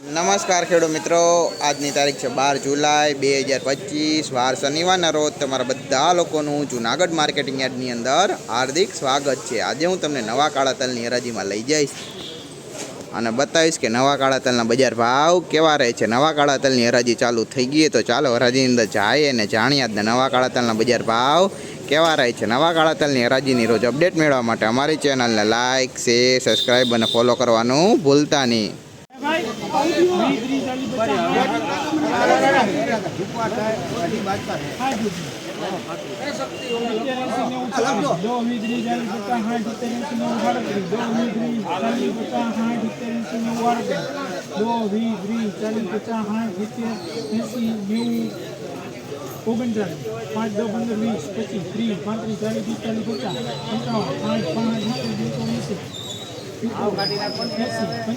નમસ્કાર ખેડૂત મિત્રો. આજની તારીખ છે બાર જુલાઈ બે હજાર પચીસ. વાર શનિવારના રોજ તમારા બધા લોકોનું જુનાગઢ માર્કેટિંગ યાર્ડની અંદર હાર્દિક સ્વાગત છે. આજે હું તમને નવા કાળા તલની હરાજીમાં લઈ જઈશ અને બતાવીશ કે નવા કાળા તલના બજાર ભાવ કેવા રહે છે. નવા કાળા તલની હરાજી ચાલુ થઈ ગઈ તો ચાલો હરાજીની અંદર જાય અને જાણીએ આજના નવા કાળા તલના બજાર ભાવ કેવા રહે છે. નવા કાળા તલની હરાજીની રોજ અપડેટ મેળવવા માટે અમારી ચેનલને લાઇક શેર સબસ્ક્રાઈબ અને ફોલો કરવાનું ભૂલતા નહીં દો વીજળી ચાલી પચાસ સાઠ સિત્તેર એંસી નેવું સાડત્રીસ દો વીજળી ચાલી પચાસ સાઠ સિત્તેર એંસી નેવું આડત્રીસ દો વીજળી ચાલી પચાસ સાઠ સિત્તેર એંસી નેવું ઓગણચાલીસ પાંચ દસ પંદર વીસ પચીસ ત્રીસ પાંત્રીસ ચાલીસ પિસ્તાલીસ પચાસ પંચાવન પાંચ પાંચ સાત એકસો એંસી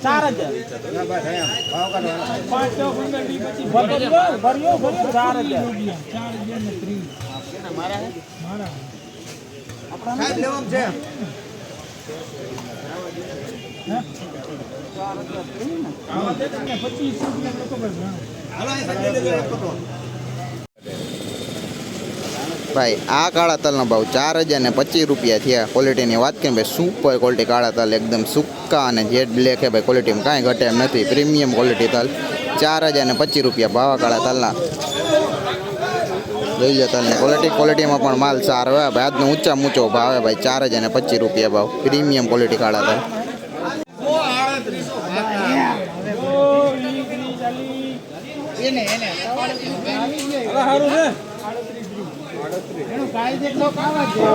ચાર હજાર ભર્યો ભર્યો ચાર હજાર ચાર હજાર ને પચીસ રૂપિયા. ભાઈ આ કાળા તલનો ભાવ ચાર હજાર ને પચીસ રૂપિયા થયા. ક્વોલિટીની વાત કરીએ ભાઈ સુપર ક્વોલિટી કાળા તલ એકદમ સૂકા અને જેટ બ્લેક છે ભાઈ ક્વોલિટીમાં કાંઈ ઘટે એમ નથી. પ્રીમિયમ ક્વોલિટી તલ ચાર હજાર ને પચીસ રૂપિયા ભાવા કાળા તલના. જોઈ લો તલની ક્વોલિટી ક્વોલિટીમાં પણ માલ સારો હોય ભાઈ આજનો ઊંચા ઊંચો ભાવ આવે ભાઈ ચાર હજાર ને પચીસ રૂપિયા ભાવ. પ્રીમિયમ ક્વોલિટી કાળા તલ. ઓ, વીસ, ત્રીસ, ચાલીસ. હવે હારું છે. એનું નેવું.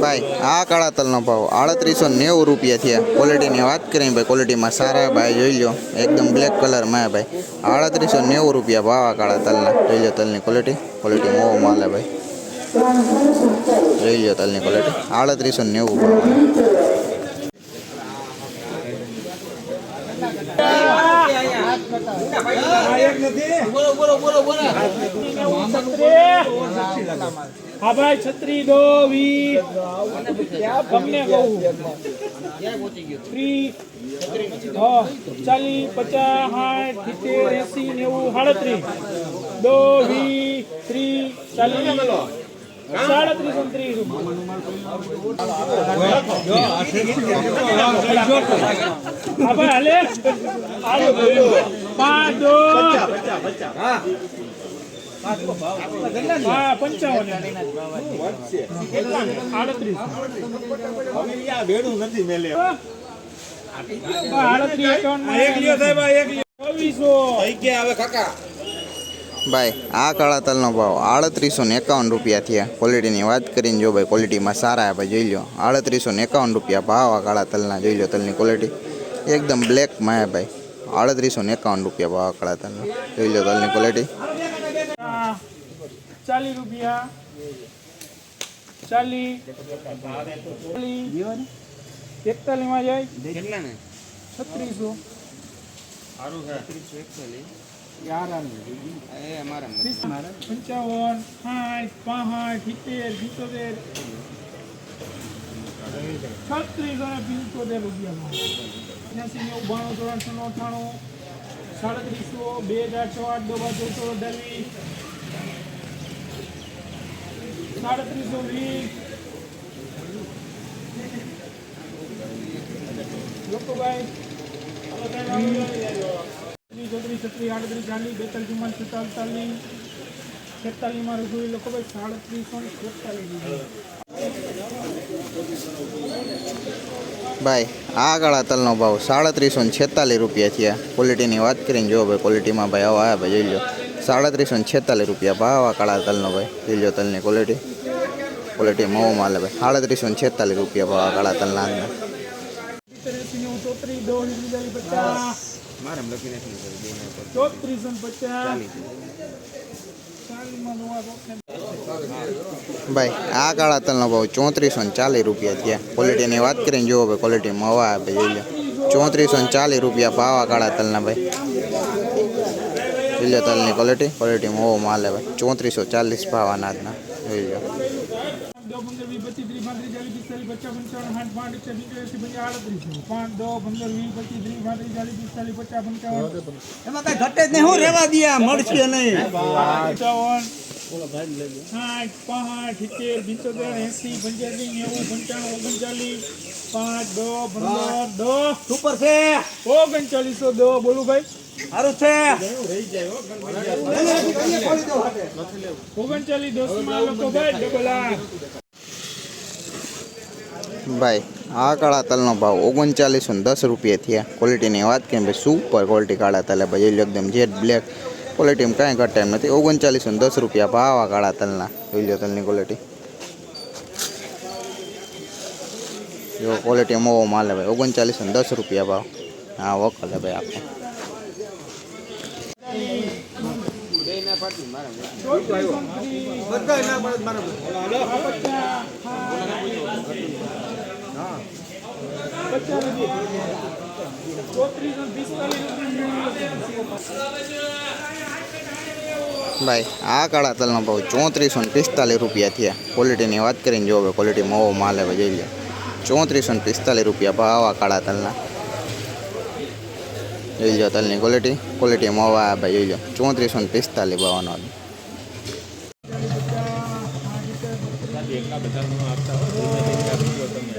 ભાઈ, આ કાળા તલનો ભાવ આડત્રીસો નેવું રૂપિયા થયા. ક્વોલિટીની વાત કરીએ ભાઈ ક્વોલિટીમાં સારા ભાઈ, જોઈ લો એકદમ બ્લેક કલરમાં ભાઈ. આડત્રીસો નેવું રૂપિયા ભાવ આ કાળા તલના. જોઈ લો તલની ક્વોલિટી ક્વોલિટી મોવો માલે ભાઈ. જોઈ લો તલની ક્વોલિટી આડત્રીસો નેવું ભાવ. હા ભાઈ છત્રી દો વીસ ગમે કહું ત્રીસ ચાલીસ પચાસ સાઠ સિત્તેર એસી નેવું સાડત્રીસ. દો વીસ ત્રીસ ચાલીસ. સાડત્રીસ ને ત્રીસ હા ભાઈ હાલે. ભાઈ, આ કાળા તલનો ભાવ આડત્રીસો ને એકાવન રૂપિયા થયા. ક્વોલિટીની વાત કરીને જો ભાઈ ક્વોલિટીમાં સારા ભાઈ, જોઈ લો આડત્રીસો ને એકાવન રૂપિયા ભાવ આ કાળા તલના જોઈ લો તલની ક્વોલિટી એકદમ બ્લેકમાં હે ભાઈ. આડત્રીસો ને એકાવન રૂપિયા ભાવ આકડા તલનો. જોઈ લો તલની ક્વોલિટી ચાલીસ રૂપિયા ચાલીસ એકતાલીસમાં જાય છત્રીસો પંચાવન સાઠ પાંસઠ સિત્તેર સિત્તોતેર. છત્રીસો ને પિંચોતેર રૂપિયા ત્યાંસી નેવું બાણું સાડત્રીસો બે હજાર છ ચૌદસો અઢાવીસ સાડત્રીસો વીસ લોકોભાઈ ત્રીસ ચોત્રીસ છત્રીસ આડત્રીસ ચાલીસ બેતાલીસ ચુમ્માલીસ છેતાલીસ અડતાલીસ છેતાલીસમાં રસોઈ લોકોભાઈ સાડત્રીસો ને છેતાલીસ. ભાઈ આ કાળા તલનો ભાવ સાડત્રીસો ને છેતાલીસ રૂપિયા થયા. ક્વોલિટીની વાત કરીને જો ભાઈ ક્વોલિટીમાં ભાઈ આવો આવ્યા ભાઈ જોઈ લો સાડત્રીસો ને છેતાલીસ રૂપિયા ભાવ આ કાળા તલનો ભાઈ. જોઈ લો તલની ક્વોલિટી ક્વોલિટી મવો માલે ભાઈ. સાડત્રીસો ને છેતાલીસ રૂપિયા ભાવ આ કાળા તલના આજના ચોત્રીસ પચાસ ચોત્રીસો ને પચાસ ચાલીસમાં નવા રોકને ભાઈ, આ કાળા તલનો ભાવ ચોત્રીસો ને ચાલીસ રૂપિયા થયા. ક્વોલિટીની વાત કરીને જુઓ ભાઈ ક્વોલિટીમાં હવા આપે, જોઈ લો. ચોત્રીસો ને ચાલીસ રૂપિયા ભાવ આ કાળા તલના ભાઈ. જોઈ લો તલની ક્વોલિટી ક્વોલિટીમાં ઓવો માલે ભાઈ. ચોત્રીસો ચાલીસ ભાવ અનાજના જોઈ લો દો પંદર વીસ પચીસ ત્રીસ ચાલીસ પિસ્તાલીસ પચાસ પંચાવન સાઠ પાંચ એકસો પંચ્યાસી પછી આડત્રીસ પાંચ દસ પંદર વીસ પચીસ ત્રીસ પાંત્રીસ ચાલીસ પિસ્તાલીસ પચાસ પંચાવન. એમાં કઈ ઘટે જ નહીં. હું રેવા દે મળશે નહીં. પંચાવન સાઠ પાંચ સિત્તેર પંચોતેર એસી પંચ્યાસી નેવું પંચાણું ઓગણચાલીસ પાંચ દસ પંદર દસ. સુપર છે. ઓગણચાલીસો દો બોલું ભાઈ. સારું છે. ઓગણચાલીસ દસમાં લોકો ભાઈ ડબલ ભાઈ, આ કાળા તલનો ભાવ ઓગણચાલીસો ને દસ રૂપિયા થયા. ક્વોલિટીની વાત કેમ ભાઈ સુપર ક્વોલિટી કાળા તલે ભાઈ. જોઈ લો એકદમ જેટ બ્લેક ક્વોલિટીમાં કાંઈ ઘટે એમ નથી. ઓગણચાલીસો ને દસ રૂપિયા ભાવ આ કાળા તલના. જોઈ લો તલની ક્વોલિટી જો ક્વોલિટી મોવો માલે ભાઈ. ઓગણચાલીસો ને દસ રૂપિયા ભાવ. હા વકલે ભાઈ આપણે બધા ના પડે મારા ભાઈ, આ કાળા તલનો ભાવ ચોત્રીસો ને પિસ્તાલીસ રૂપિયા થયા. ક્વોલિટીની વાત કરીને જો હવે ક્વોલિટી મોવો માલ હવે જોઈ લે. ચોત્રીસો ને પિસ્તાલીસ રૂપિયા ભાવ આ કાળા તલના. જોઈ લો તલની ક્વોલિટી ક્વોલિટી મોવા ભાઈ, જોઈ લો. ચોત્રીસો ને પિસ્તાલીસ ભાવનો.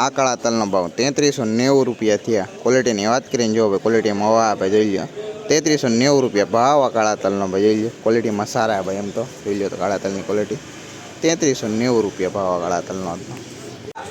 આ કાળા તલનો ભાવ તેત્રીસો નેવું રૂપિયા થયા. ક્વોલિટીની વાત કરીને જો ભાઈ ક્વોલિટી મોવા ભાઈ જોઈ લો તેત્રીસો નેવું રૂપિયા ભાવ આ કાળા તલનો ભાઈ જોઈ લો ક્વોલિટીમાં સારા ભાઈ એમ તો. જોઈ લો તો કાળા તલની ક્વોલિટી તેત્રીસો નેવું રૂપિયા ભાવ આ કાળા તલનો આજનો.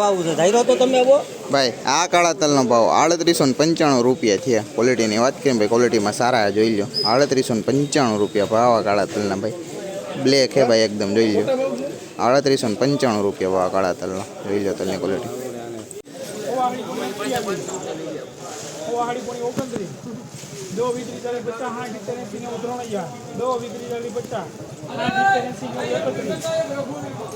ભાવ ધાર્યો તો તમે આવો ભાઈ, આ કાળા તલનો ભાવ આડત્રીસો ને પંચાણું રૂપિયા થયા ક્વોલિટીની વાત કરીએ ભાઈ ક્વોલિટીમાં સારા જોઈ લો આડત્રીસો ને પંચાણું રૂપિયા ભાવ આ કાળા તલના ભાઈ. બ્લેક હે ભાઈ એકદમ, જોઈ લો આડત્રીસો ને પંચાણું રૂપિયા ભાવ કાળા તલનો. જોઈ લો તલની ક્વોલિટી દો વીત્રીસ ચાલીસ પચાસ આઠ સિત્તેર એંસી નેવું ત્રણ હજાર દો વીત્રીસ ચાલીસ પચાસ આઠ સિત્તેર એંસી નેવું એકત્રીસ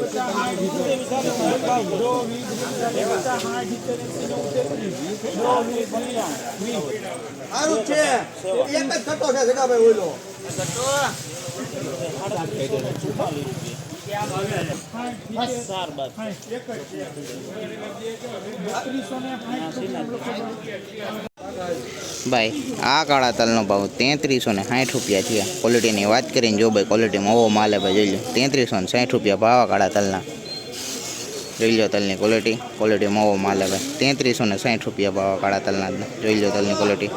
પચાસ આઠ સિત્તેર દો વીસ વીસ ચાલીસ પચાસ આઠ સિત્તેર એંસી નેવું તેત્રીસ દો વીસ વીસ વીસ સારું છે એક જ થતો છે જગાભાઈ ઓલો ભાઈ, આ કાળા તલનો ભાવ તેત્રીસો ને સાઠ રૂપિયા થયા ક્વોલિટીની વાત કરીને જો ભાઈ ક્વોલિટીમાં ઓવો માલે ભાઈ જોઈ લો. તેત્રીસો ને સાઠ રૂપિયા ભાવ કાળા તલના. જોઈ લો તલની ક્વોલિટી ક્વોલિટીમાં ઓવો માલે ભાઈ તેત્રીસો ને સાઠ રૂપિયા ભાવ કાળા તલના. જોઈ લો તલની ક્વોલિટી